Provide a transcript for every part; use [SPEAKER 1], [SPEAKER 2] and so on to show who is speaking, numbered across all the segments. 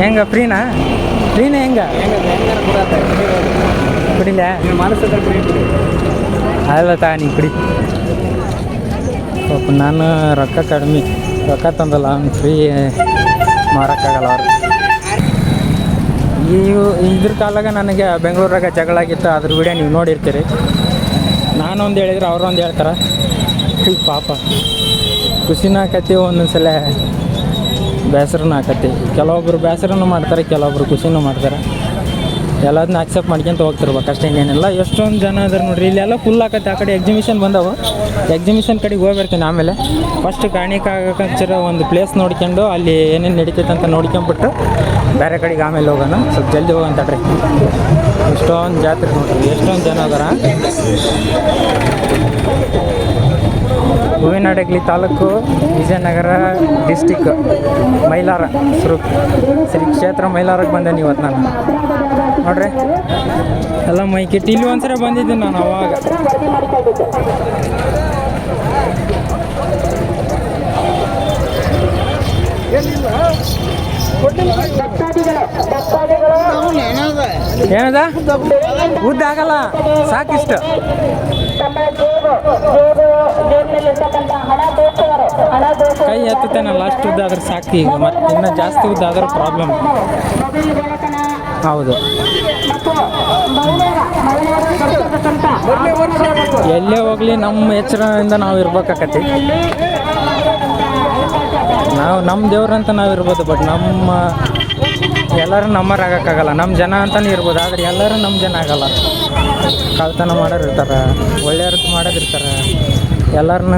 [SPEAKER 1] ಹೆಂಗ? ಫ್ರೀನಾ? ಫ್ರೀನೇ ಹೆಂಗ? ಕುಡಿಲ? ಅಲ್ಲ ತಾ ನೀ ಕುಡಿ. ಪಾಪ ನಾನು ರೊಕ್ಕ ಕಡಿಮೆ, ರೊಕ್ಕ ತಂದಲ್ಲ, ಅವ್ನು ಫ್ರೀ ಮಾರೋಕ್ಕಾಗಲ್ಲ ಅವ್ರು ಈ ಇದ್ರ ಕಾಲಾಗ ನನಗೆ ಬೆಂಗಳೂರಾಗ ಜಗಳ ಆಗಿತ್ತು, ಅದ್ರ ವಿಡಿಯೋ ನೀವು ನೋಡಿರ್ತೀರಿ. ನಾನೊಂದು ಹೇಳಿದ್ರೆ ಅವ್ರೊಂದು ಹೇಳ್ತಾರೆ. ಪಾಪ. ಖುಷಿನ ಕತ್ತಿ ಒಂದೊಂದ್ಸಲ ಬೇಸರನೂ ಆಕತಿ. ಕೆಲವೊಬ್ರು ಬೇಸರನೂ ಮಾಡ್ತಾರೆ, ಕೆಲವೊಬ್ರು ಖುಷಿನೂ ಮಾಡ್ತಾರೆ. ಎಲ್ಲದನ್ನ ಅಕ್ಸೆಪ್ಟ್ ಮಾಡ್ಕೊಂತ ಹೋಗ್ತಿರ್ಬೇಕು ಅಷ್ಟೇ ಏನಿಲ್ಲ ಎಷ್ಟೊಂದು ಜನ ಅದಾರೆ ನೋಡ್ರಿ, ಇಲ್ಲೆಲ್ಲ ಫುಲ್ ಆಕತ್ತೆ ಆ ಕಡೆ ಎಕ್ಸಿಬಿಷನ್ ಬಂದವು. ಎಕ್ಸಿಬಿಷನ್ ಕಡೆಗೆ ಹೋಗ್ಬರ್ತೀನಿ ಆಮೇಲೆ. ಫಸ್ಟ್ ಕಾಣಿಕಾಗಿರೋ ಒಂದು ಪ್ಲೇಸ್ ನೋಡ್ಕೊಂಡು, ಅಲ್ಲಿ ಏನೇನು ನಡೀತೈತೆ ಅಂತ ನೋಡ್ಕೊಂಬಿಟ್ಟು ಬೇರೆ ಕಡೆಗೆ ಆಮೇಲೆ ಹೋಗೋಣ. ಸ್ವಲ್ಪ ಜಲ್ದಿ ಹೋಗೋಣ ತಡ್ರಿ. ಎಷ್ಟೊಂದು ಜಾತ್ರೆ ನೋಡ್ರಿ, ಎಷ್ಟೊಂದು ಜನ ಅದಾರ ಹೂವಿನಡಗಲಿ ತಾಲೂಕು ವಿಜಯನಗರ ಡಿಸ್ಟಿಕ್ ಮೈಲಾರ ಶ್ರೀ ಶ್ರೀ ಕ್ಷೇತ್ರ ಮೈಲಾರಕ್ಕೆ ಬಂದೆ ಇವತ್ತು ನಾನು. ನೋಡ್ರಿ. ಎಲ್ಲ ಮೈಕಿಟ್ಟು ಇಲ್ಲಿ ಒಂದ್ಸರಿ ಬಂದಿದ್ದೀನಿ ನಾನು ಅವಾಗ. ಏನದ? ಉದ್ದ ಆಗಲ್ಲ ಸಾಕಿಷ್ಟು. ಎತ್ತುತ್ತೇನಲ್ಲ ಅಷ್ಟು ಉದ್ದ ಆದ್ರೆ ಸಾಕು ಈಗ. ಮತ್ತೆ ಇನ್ನೂ ಜಾಸ್ತಿ ಉದ್ದ ಆದ್ರೆ ಪ್ರಾಬ್ಲಮ್ ಹೌದು. ಎಲ್ಲೇ ಹೋಗ್ಲಿ, ನಮ್ಮ ಎಚ್ಚರದಿಂದ ನಾವು ಇರ್ಬೇಕಾಕತಿ ನಾವು ನಮ್ಮ ದೇವ್ರಂತ ನಾವು ಇರ್ಬೋದು ಬಟ್ ನಮ್ಮ ಎಲ್ಲರೂ ನಮ್ಮರ್ ಆಗೋಕ್ಕಾಗಲ್ಲ. ನಮ್ಮ ಜನ ಅಂತಲೇ ಇರ್ಬೋದು, ಆದರೆ ಎಲ್ಲರೂ ನಮ್ಮ ಜನ ಆಗಲ್ಲ. ಕಳ್ತನ ಮಾಡೋರು ಇರ್ತಾರೆ ಒಳ್ಳೆಯವ್ರದ್ದು ಮಾಡೋದಿರ್ತಾರೆ ಇರ್ತಾರೆ ಎಲ್ಲರನ್ನ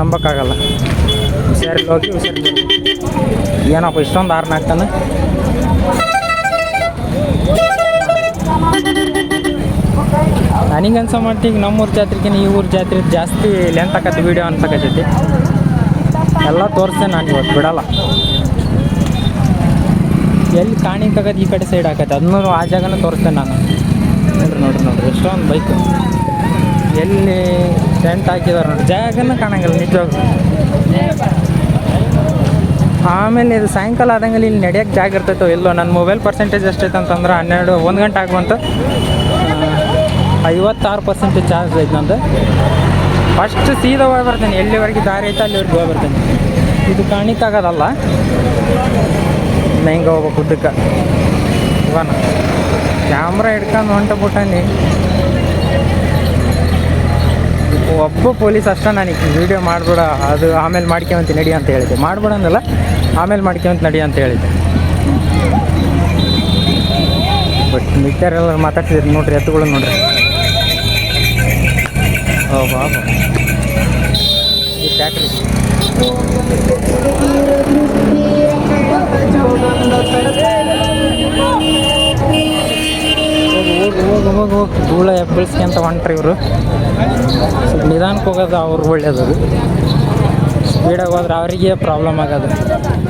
[SPEAKER 1] ನಂಬಕ್ಕಾಗಲ್ಲ. ಹುಷಾರಲ್ಲಿ ಏನಪ್ಪ, ಇಷ್ಟೊಂದು ಆರ್ನ ಆಗ್ತಾನೆ ನನಗೆ ಅನ್ಸೋ ನಮ್ಮ ನಮ್ಮೂರ ಜಾತ್ರೆಗಿನ ಈ ಊರ ಜಾತ್ರೆ ಜಾಸ್ತಿ ಲೆಂತ್ ಹಾಕತ್ತೆ ವೀಡಿಯೋ ಅನ್ಸಕತ್ತೈತಿ. ಎಲ್ಲ ತೋರಿಸ್ತೇನೆ ನಾನು ಇವತ್ತು, ಬಿಡಲ್ಲ. ಎಲ್ಲಿ ಕಾಣಿಕಾಗತ್ತೆ ಈ ಕಡೆ ಸೈಡ್ ಹಾಕತ್ತೆ ಅದನ್ನೂ ಆ ಜಾಗನೂ ತೋರಿಸ್ತೇನೆ ನಾನು. ನೋಡ್ರಿ ನೋಡ್ರಿ ನೋಡ್ರಿ, ಎಷ್ಟೊಂದು ಬೈಕ್ ಎಲ್ಲಿ ಟೆಂಟ್ ಹಾಕಿದಾರೆ ನೋಡ್ರಿ. ಜಾಗನೂ ಕಾಣಂಗಿಲ್ಲ, ನಿಜವಾಗ್ಲೂ. ಆಮೇಲೆ ಇದು ಸಾಯಂಕಾಲ ಆದಂಗೆಲ್ಲ ಇಲ್ಲಿ ನಡೆಯೋಕ್ಕೆ ಜಾಗ ಇರ್ತೈತೋ ಇಲ್ಲೋ, ನನ್ನ ಮೊಬೈಲ್ ಪರ್ಸೆಂಟೇಜ್ ಎಷ್ಟೈತೆ ಅಂತಂದ್ರೆ ಹನ್ನೆರಡು, ಒಂದು ಗಂಟೆ ಆಗುವಂತ ಐವತ್ತಾರು ಪರ್ಸೆಂಟೇಜ್ ಚಾರ್ಜ್ ಐತೆ ನಂದು. ಫಸ್ಟ್ ಸೀದಾ ಹೋಗಿ ಬರ್ತೀನಿ. ಎಲ್ಲಿವರೆಗೆ ದಾರಿ ಐತೆ ಅಲ್ಲಿವರೆಗೆ ಹೋಗಿ ಬರ್ತೀನಿ. ಇದು ಕಾಣಿಕ್ಕಾಗೋದಲ್ಲ. ಹೆಂಗೆ ಹಿಂಗೆ ಹೋಗ್ಬೇಕು ಉದ್ದಕ್ಕೆ. ಇವನ. ಕ್ಯಾಮ್ರಾ ಹಿಡ್ಕೊಂಡು ಹೊಂಟ ಬಿಟ್ಟಾನಿ ಒಬ್ಬ ಪೊಲೀಸ್ ಅಷ್ಟೇ ನನಗೆ ವೀಡಿಯೋ ಮಾಡಿಬಿಡ, ಅದು ಆಮೇಲೆ ಮಾಡ್ಕೊಂತ ನಡಿ ಅಂತ ಹೇಳಿದ್ದೆ. ಮಾಡ್ಬೇಡ ಆಮೇಲೆ ಮಾಡ್ಕೊಂತ ನಡಿ ಅಂತ ಹೇಳಿದ್ದೆ. ಬಟ್ ಮಿಕ್ಕರೆಲ್ಲ ಮಾತಾಡ್ತಿದ್ರು ನೋಡ್ರಿ, ಎತ್ತುಗಳು ನೋಡ್ರಿ. ಓ ಬಾ ಈ ಹೋಗಿ ಹೋಗಿ ಧೂಳ ಎಬ್ಬಳಿಸ್ಕೊಂತ ಹೊಂಟ್ರಿ ಇವರು. ನಿಧಾನಕ್ಕೆ ಹೋಗೋದು ಅವ್ರು ಒಳ್ಳೇದು ಸ್ಪೀಡಾಗಿ ಹೋದ್ರೆ ಅವರಿಗೆ ಪ್ರಾಬ್ಲಮ್ ಆಗೋದು.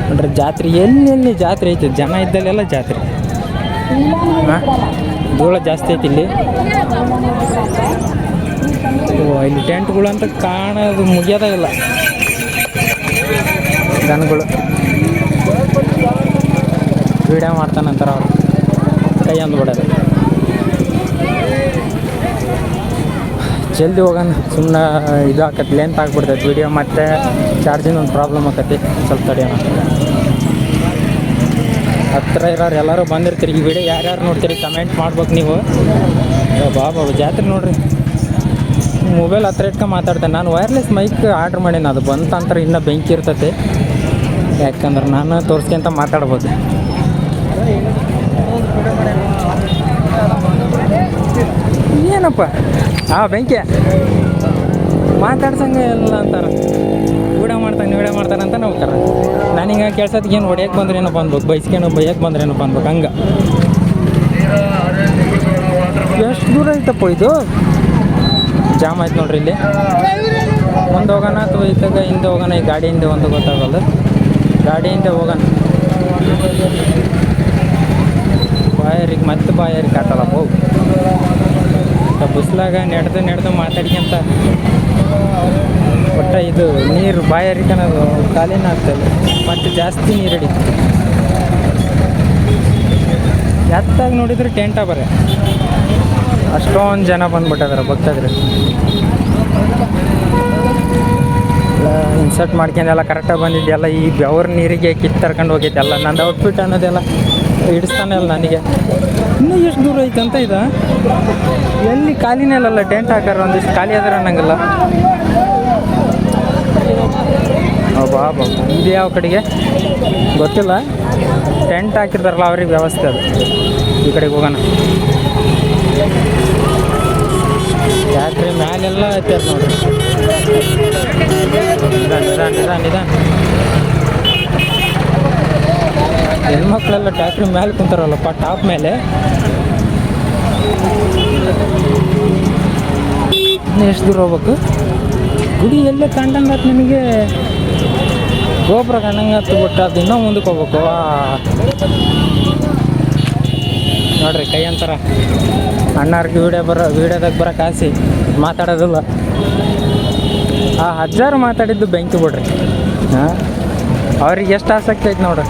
[SPEAKER 1] ನೋಡ್ರಿ ಜಾತ್ರೆ, ಎಲ್ಲೆಲ್ಲಿ ಜಾತ್ರೆ ಐತಿ? ಜನ ಇದ್ದಲ್ಲೆಲ್ಲ ಜಾತ್ರೆ. ಧೂಳ ಜಾಸ್ತಿ ಐತಿ ಇಲ್ಲಿ. ಇಲ್ಲಿ ಟೆಂಟ್ಗಳು ಅಂತ ಕಾಣೋದು ಮುಗಿಯೋದಾಗಿಲ್ಲ ದನಗಳು. ವೀಡಿಯೋ ಮಾಡ್ತಾನಂತಾರೆ ಅವರು. ಕೈ ಅಂದ್ಬಿಡೋದು. ಜಲ್ದಿ ಹೋಗೋಣ. ಸುಮ್ಮನೆ ಇದು ಆಕತ್ತೆ ಲೆಂತ್ ಆಗ್ಬಿಡ್ತೈತೆ ವಿಡಿಯೋ ಮತ್ತು ಚಾರ್ಜಿಂಗ್ ಒಂದು ಪ್ರಾಬ್ಲಮ್ ಆಕತಿ. ಸ್ವಲ್ಪ ತಡೆಯೋಣ ಹತ್ತಿರ ಇರೋರು ಎಲ್ಲರೂ ಬಂದಿರ್ತೀರಿ. ಈ ವಿಡಿಯೋ ಯಾರ್ಯಾರು ನೋಡ್ತೀರಿ ಕಮೆಂಟ್ ಮಾಡ್ಬೇಕು ನೀವು. ಬಾಬಾ ಜಾತ್ರೆ ನೋಡ್ರಿ. ಮೊಬೈಲ್ ಹತ್ರ ಇಟ್ಕೊಂಡು ಮಾತಾಡ್ತೇನೆ. ನಾನು ವೈರ್ಲೆಸ್ ಮೈಕ್ ಆರ್ಡ್ರ್ ಮಾಡೀನಿ. ಅದು ಬಂತ ಅಂತರ ಇನ್ನೂ ಬೆಂಕಿ ಇರ್ತೈತಿ. ಯಾಕಂದ್ರೆ ನಾನು ತೋರಿಸ್ಕೊಂತ ಮಾತಾಡ್ಬೋದು. ಏನಪ್ಪ? ಹಾಂ ಬೆಂಕಿ. ಮಾತಾಡ್ಸಂಗೆ ಎಲ್ಲ ಅಂತಾರೆ. ಊಟ ಮಾಡ್ತಾನೆ ಊಟ ಮಾಡ್ತಾನೆ ಅಂತ ನೋಡ್ತಾರೆ ನಾನು ಹಿಂಗೆ ಕೆಲ್ಸಕ್ಕೆ ಏನು ಹೊಡ್ಯಕ್ಕೆ ಬಂದ್ರೇನೋ ಬಂದ್ಬೇಕು ಬೈಸ್ಕೊಂಡು ಬೈಯಕ್ಕೆ ಬಂದ್ರೇನೋ ಬಂದ್ಬೇಕು ಹಂಗೆ. ಎಷ್ಟು ದೂರ ಐತಪ್ಪ ಇದು? ಜಾಮ್ ಆಯ್ತು ನೋಡ್ರಿ ಇಲ್ಲಿ. ಮುಂದೆ ಹೋಗೋಣ ಅಥವಾ ಇದ್ದಾಗ ಹಿಂದೆ ಹೋಗೋಣ? ಈ ಗಾಡಿಯಿಂದ ಒಂದು ಗೊತ್ತಾಗಲ್ಲ. ಗಾಡಿಯಿಂದ ಹೋಗೋಣ. ಬಾಯರಿಗೆ ಮತ್ತೆ ಬಾಯರಿಗೆ ಕಾಟಲ್ಲ ಹೋಗು ಬಿಸ್ಲಾಗ ನೆಡ್ದು ನೆಡ್ದು ಮಾತಾಡ್ಕೊಂತ ಒಟ್ಟ ಇದು ನೀರು ಬಾಯರಿಕನದು ಖಾಲಿನ ಆಗ್ತದೆ. ಮತ್ತು ಜಾಸ್ತಿ ನೀರು ಹಿಡಿತು ಎತ್ತಾಗಿ ನೋಡಿದ್ರೆ ಟೆಂಟ ಬರ. ಅಷ್ಟೊಂದು ಜನ ಬಂದ್ಬಿಟ್ಟಿದಾರೆ ಭಕ್ತಾದ್ರೆ. ಇನ್ಸರ್ಟ್ ಮಾಡ್ಕೊಂಡೆಲ್ಲ ಕರೆಕ್ಟಾಗಿ ಬಂದಿದ್ದೆಲ್ಲ ಈ ಬೆವ್ರ ನೀರಿಗೆ ಕಿತ್ತರ್ಕೊಂಡು ಹೋಗಿದ್ದೆಲ್ಲ ನಂದು ಔಟ್ಫಿಟ್ ಅನ್ನೋದೆಲ್ಲ. ಹಿಡಿಸ್ತಾನೆ ಅಲ್ಲ ನನಗೆ. ಇನ್ನೂ ಎಷ್ಟು ದೂರ ಐತೆ ಅಂತ ಇದ. ಎಲ್ಲಿ ಖಾಲಿನೇ ಅಲ್ಲಲ್ಲ ಟೆಂಟ್ ಹಾಕಾರ ಒಂದಿಷ್ಟು ಖಾಲಿ ಆದ್ರೆ ಅನ್ನಂಗಿಲ್ಲ. ಬಾ ಇದು ಯಾವ ಕಡೆಗೆ? ಗೊತ್ತಿಲ್ಲ. ಟೆಂಟ್ ಹಾಕಿರ್ತಾರಲ್ಲ, ಅವ್ರಿಗೆ ವ್ಯವಸ್ಥೆ ಅದು. ಈ ಕಡೆಗೆ ಹೋಗೋಣ. ಯಾಕ್ರಿ, ಮ್ಯಾಲೆಲ್ಲ ಐತೆ ನೋಡ್ರಿ. ನಿಧಾನ ನಿಧಾನ ನಿಧಾನ. ಹೆಣ್ಮಕ್ಳೆಲ್ಲ ಟ್ಯಾಕ್ಟ್ರಿ ಮೇಲೆ ಕುಂತಾರಲ್ಲಪ್ಪ, ಟಾಪ್ ಮೇಲೆ. ಎಷ್ಟು ದೂರ ಹೋಗ್ಬೇಕು? ಗುಡಿ ಎಲ್ಲೇ ಕಂಡಂಗ ನಿಮಗೆ? ಗೋಪುರ ಕಂಡಂಗ ಬಿಟ್ಟು ಅದು ಇನ್ನೂ ಮುಂದಕ್ಕೆ ಹೋಗ್ಬೇಕು. ನೋಡ್ರಿ, ಕೈ ಅಂತಾರ. ಅಣ್ಣಾರ್ಗೆ ವೀಡಿಯೋ ಬರೋ ವೀಡಿಯೋದಾಗ ಬರೋಕೆ ಆಸೆ ಮಾತಾಡೋದಿಲ್ಲ. ಆ ಹಜಾರು ಮಾತಾಡಿದ್ದು ಬೆಂಕಿ ಬಿಡ್ರಿ. ಹಾಂ? ಅವ್ರಿಗೆ ಎಷ್ಟು ಆಸಕ್ತಿ ಐತೆ ನೋಡ್ರಿ?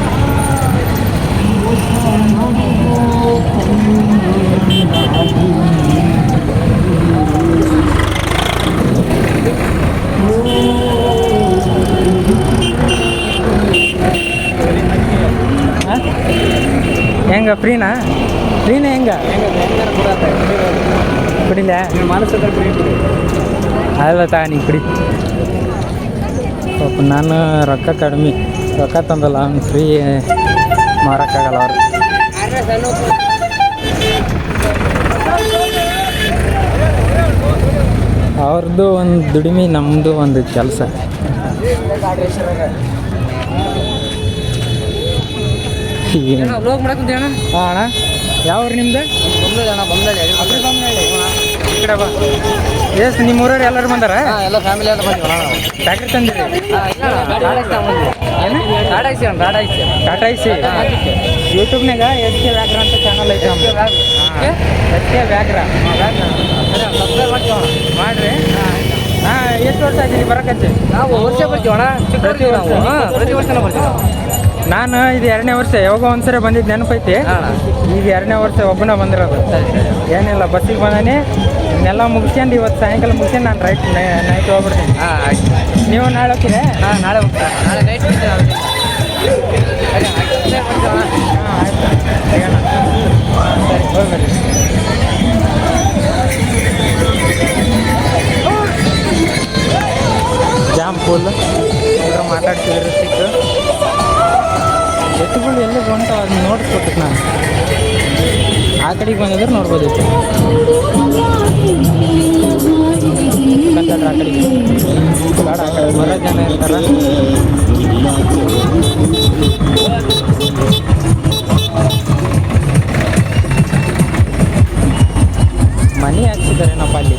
[SPEAKER 1] ಹೆಂಗ ಫ್ರೀನಾ ಫ್ರೀನಾ ಹೆಂಗ ಕುಡಿಲ ಅಲ್ಲ ತಾ ನೀ ಕುಡಿ ಪಾಪ ನಾನು ರೊಕ್ಕ ಕಡಿಮೆ ರೊಕ್ಕ ತಂದಲ್ಲ ಅವ್ನು ಫ್ರೀ ಮಾರೋಕ್ಕಾಗಲ್ಲ ಅವ್ರು. ಅವ್ರದ್ದು ಒಂದು ದುಡಿಮೆ ನಮ್ಮದು ಒಂದು ಕೆಲಸ.
[SPEAKER 2] ಅಣ್ಣ
[SPEAKER 1] ಹಾಂ ಅಣ್ಣ? ಯಾವ ಊರು ನಿಮ್ದು?
[SPEAKER 2] ಬೊಮ್ಮನಳ್ಳಿ ಅಣ್ಣ
[SPEAKER 1] ಈ ಕಡೆ ಬಾ. ಎಷ್ಟು ನಿಮ್ಮ ಊರವ್ರು ಎಲ್ಲರೂ ಬಂದಾರ
[SPEAKER 2] ಎಲ್ಲ ಫ್ಯಾಮಿಲಿ ಎಲ್ಲ ಬಂದಿವಿ
[SPEAKER 1] ಟ್ಯಾಕ್ರಿ ತಂದಿರಿ ಏನು
[SPEAKER 2] ಟಾಟಾ ಐಸಿ ಅಣ್ಣ ಟಾಟಾ ಐಸಿ
[SPEAKER 1] ಟಾಟಾ ಐಸಿ ಯೂಟ್ಯೂಬ್ನಾಗ ಎಸ್ ಕೆ ವ್ಯಾಗ್ರ ಅಂತ ಚಾನಲ್ ಐತೆ ಎಸ್ ಕೆ ವ್ಯಾಗ್ರ ಮಾಡ್ರಿ ಹಾಂ ಎಷ್ಟು ವರ್ಷ ಆಗಿದೆ ಬರಕತ್ತಿ
[SPEAKER 2] ನಾವು ವರ್ಷ ಬರ್ತೀವಿ ಅಣ್ಣ ಚಿಕ್ಕ ನಾವು ಪ್ರತಿ ವರ್ಷನ ಬರ್ತೀವಿ
[SPEAKER 1] ನಾನು ಇದು ಎರಡನೇ ವರ್ಷ ಯಾವಾಗ ಒಂದ್ಸರಿ ಬಂದಿದ್ದು ನೆನಪೈತಿ ಈಗ ಎರಡನೇ ವರ್ಷ ಒಬ್ಬನ ಬಂದಿರೋದು. ಏನಿಲ್ಲ ಬಸ್ಸಿಗೆ ಬಂದಾನೆ. ಇನ್ನೆಲ್ಲ ಮುಗಿಸ್ಕೊಂಡು ಇವತ್ತು ಸಾಯಂಕಾಲ ಮುಗಿಸ್ಕೊಂಡು ನಾನು ರೈಟ್ ನೈಟ್ ಹೋಗ್ಬಿಡ್ತೀನಿ.
[SPEAKER 2] ಹಾಂ ಆಯ್ತು.
[SPEAKER 1] ನೀವು ನಾಳೆ ಹೋಗ್ತೀರಾ?
[SPEAKER 2] ಹಾಂ ನಾಳೆ ಹೋಗ್ತೀರಾ ನಾಳೆ ನೈಟ್
[SPEAKER 1] ಜಾಮ್ ಫುಲ್ ಎಲ್ಲರೂ ಮಾತಾಡ್ತಿದ್ರು ಸಿಕ್ಕು? ಎತ್ತುಗಳು ಎಲ್ಲಿ ಬಂತು? ಅದನ್ನ ನೋಡಿಸ್ಕೊಟ್ಟಿದ್ದು ನಾನು. ಆ ಕಡೆಗೆ ಬಂದಿದ್ರೆ ನೋಡ್ಬೋದು ಕನ್ನಡ ಆ ಕಡೆ ಜನ ಮನಿ ಹಾಕ್ಸಿದಾರೇನಪ್ಪ ಅಲ್ಲಿ?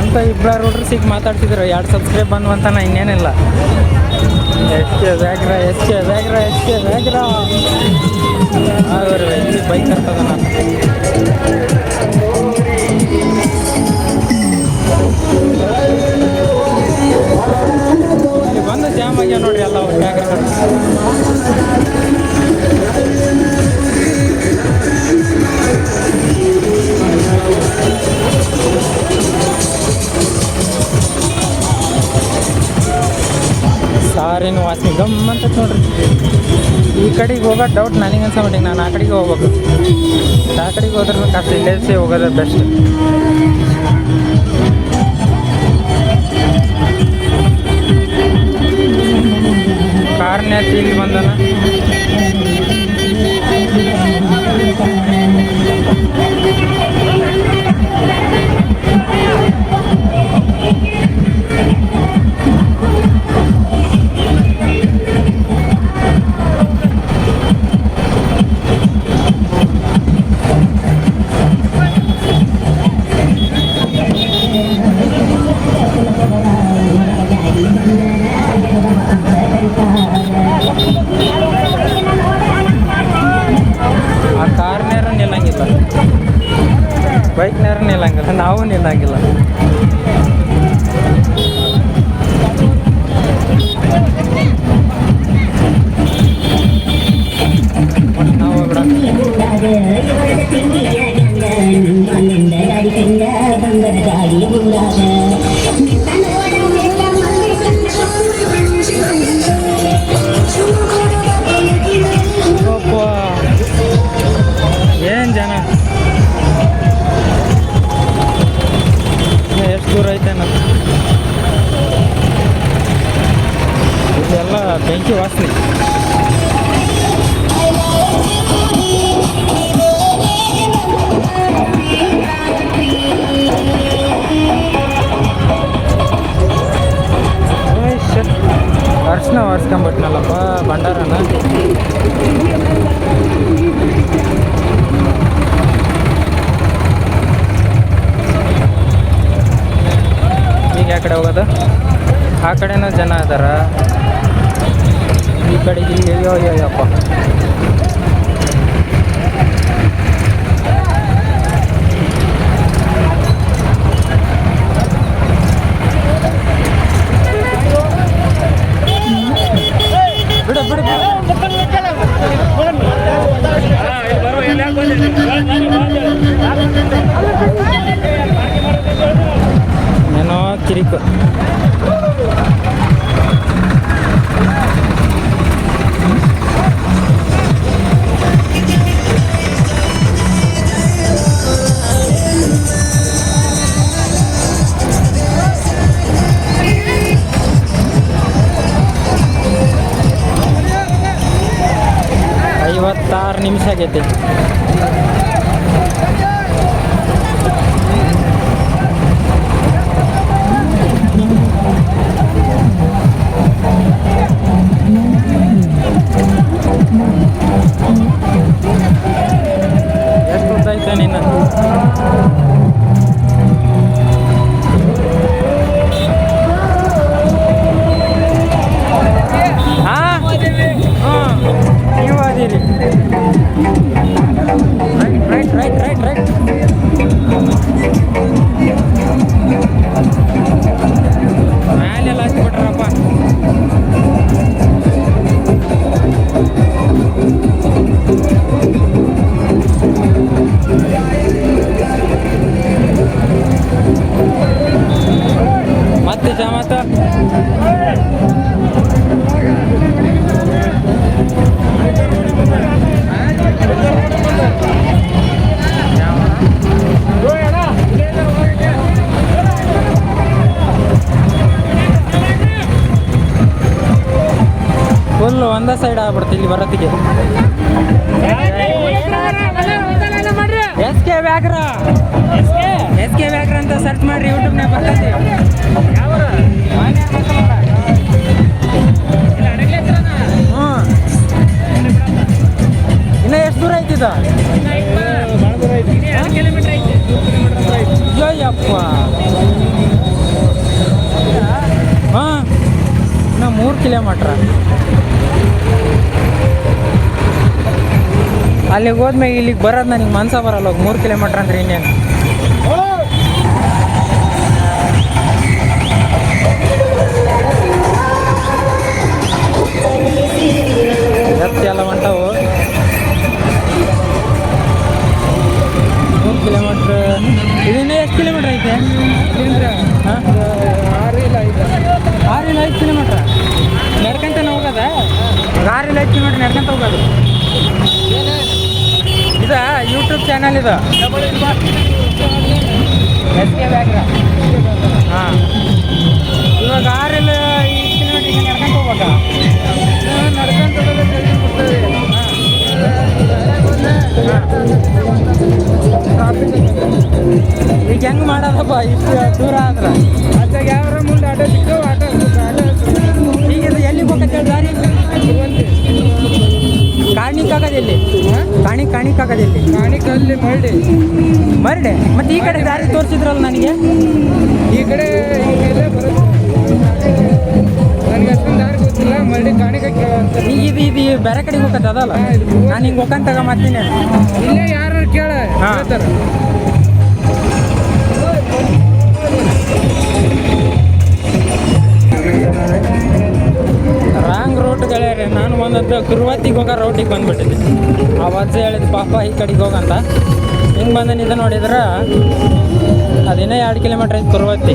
[SPEAKER 1] ಅಂತ ಇಬ್ಬರ ರೋಡ್ರು ಸಿಗ್ ಮಾತಾಡ್ತಿದ್ರು ಎರಡು ಸಬ್ಸ್ಕ್ರೈಬ್ ಬಂದು ಅಂತ ನಾ ಇನ್ನೇನಿಲ್ಲ. S K Vyagra S K Vyagra S K Vyagra ಅವರು ಇಲ್ಲಿ ಬೈಕ್ ಇರ್ತದ ನಾನು ಬಂದು ಜಾಮ್ ಆಗ್ಯಾವ ನೋಡ್ರಿ ಎಲ್ಲ ವ್ಯಾಗ್ರಗಳು ಸಾರಿನ ವಾಸನೆ ಗಮ್ ಅಂತ ನೋಡ್ರಿ ಈ ಕಡೆಗೆ ಹೋಗೋ ಡೌಟ್ ನನಗೆ ಅನ್ಸ್ಬಿಟ್ಟಿಗೆ ನಾನು ಆ ಕಡೆಗೆ ಹೋಗ್ಬೇಕು. ಆ ಕಡೆಗೆ ಹೋದ್ರೆ ಕಷ್ಟ ಇಲ್ಲೇ ಹೋಗೋದು ಬೆಸ್ಟ್ ಕಾರ್ನೇ ಇಲ್ಲಿ ಬಂದನ. ಬೆಂಕಿ ವಾಸನೆ ಅರ್ಶನ ಒರ್ಸ್ಕೊಂಬಿಟ್ನಲ್ಲಪ್ಪ ಭಂಡಾರನ. ಈಗ ಯಾವ ಕಡೆ ಹೋಗೋದು? ಆ ಕಡೆನೂ ಜನ ಇದಾರ ಕಡೆಗೆ ಇಲ್ಲಿ ಅಯ್ಯೋ ಅಯ್ಯೋ ಅಯ್ಯಪ್ಪ ಬಿಡು ಬಿಡು ಬಿಡು ಏನೋ ಕಿರಿಕು ಸೈಡ್ ಆಗ್ಬಿಡ್ತು ಇಲ್ಲಿ ಬರೋತ್ತಿಗೆ. S K Vyagra S K Vyagra ಅಂತ ಸರ್ಚ್ ಮಾಡ್ರಿ ಯೂಟ್ಯೂಬ್ನಾಗ ಬರ್ತೈತಿ. ಇನ್ನ ಎಷ್ಟು ದೂರ ಐತಿದ ಅಯ್ಯಪ್ಪ ಇನ್ನ ಮೂರು ಕಿಲೋಮೀಟ್ರ ಅಲ್ಲಿಗೆ ಹೋದ್ಮೇಲೆ ಇಲ್ಲಿಗೆ ಬರೋದು ನನಗೆ ಮನ್ಸ ಬರಲ್ಲ ಮೂರು ಕಿಲೋಮೀಟ್ರ್ ಅಂದ್ರೆ ಇನ್ನೇನು. ಇದು ಹಾಂ. ಇವಾಗ ಆರಿಲ್ಲ ನಡ್ಕೊಂಡು ಹೋಗ್ಬೇಕಾ. ಈಗ ಹೆಂಗ್ ಮಾಡೋದಪ್ಪ ಇಷ್ಟು ಕಾಣಿ ಕಾಣಿಕ್
[SPEAKER 2] ಮರಡಿ
[SPEAKER 1] ಮರಡೆ ಮತ್ತೆ ಈ ಕಡೆ ದಾರಿ ತೋರಿಸಿದ್ರಲ್ಲ ನನಗೆ?
[SPEAKER 2] ಈ ಕಡೆ ಈಗೆಲ್ಲ ಬರುತ್ತೆ. ನನಗೆ ಅಷ್ಟೊಂದು ದಾರಿ ಗೊತ್ತಿಲ್ಲ ಮರಡಿ ಕಾಣಿಕ ಅಂತ.
[SPEAKER 1] ಈಗ ಇದು ಇದು ಬೇರೆ ಕಡೆಗೆ ಹೋಗತ್ತೆ ಅದಲ್ಲ ನಾನು ಹಿಂಗೆ ಹೋಗಂತಾಗ ಮಾಡ್ತೀನಿ.
[SPEAKER 2] ಇಲ್ಲೇ ಯಾರು ಕೇಳ
[SPEAKER 1] ಹಾ. ರೂಟ್ ಗೆಳೆಯರೆ ನಾನು ಒಂದದ್ದು ಕುರುವತ್ತಿಗೆ ಹೋಗೋ ರೋಟಿಗೆ ಬಂದ್ಬಿಟ್ಟಿದ್ದೆ. ಆ ವಜ್ಜೆ ಹೇಳಿದ, ಪಾಪ ಈ ಕಡೆಗೆ ಹೋಗಂತ ಹಿಂಗೆ ಬಂದ ನಿಧ ನೋಡಿದ್ರೆ ಅದಿನ್ನೂ ಎರಡು ಕಿಲೋಮೀಟ್ರ್ ಐತೆ ಕುರುವತ್ತಿ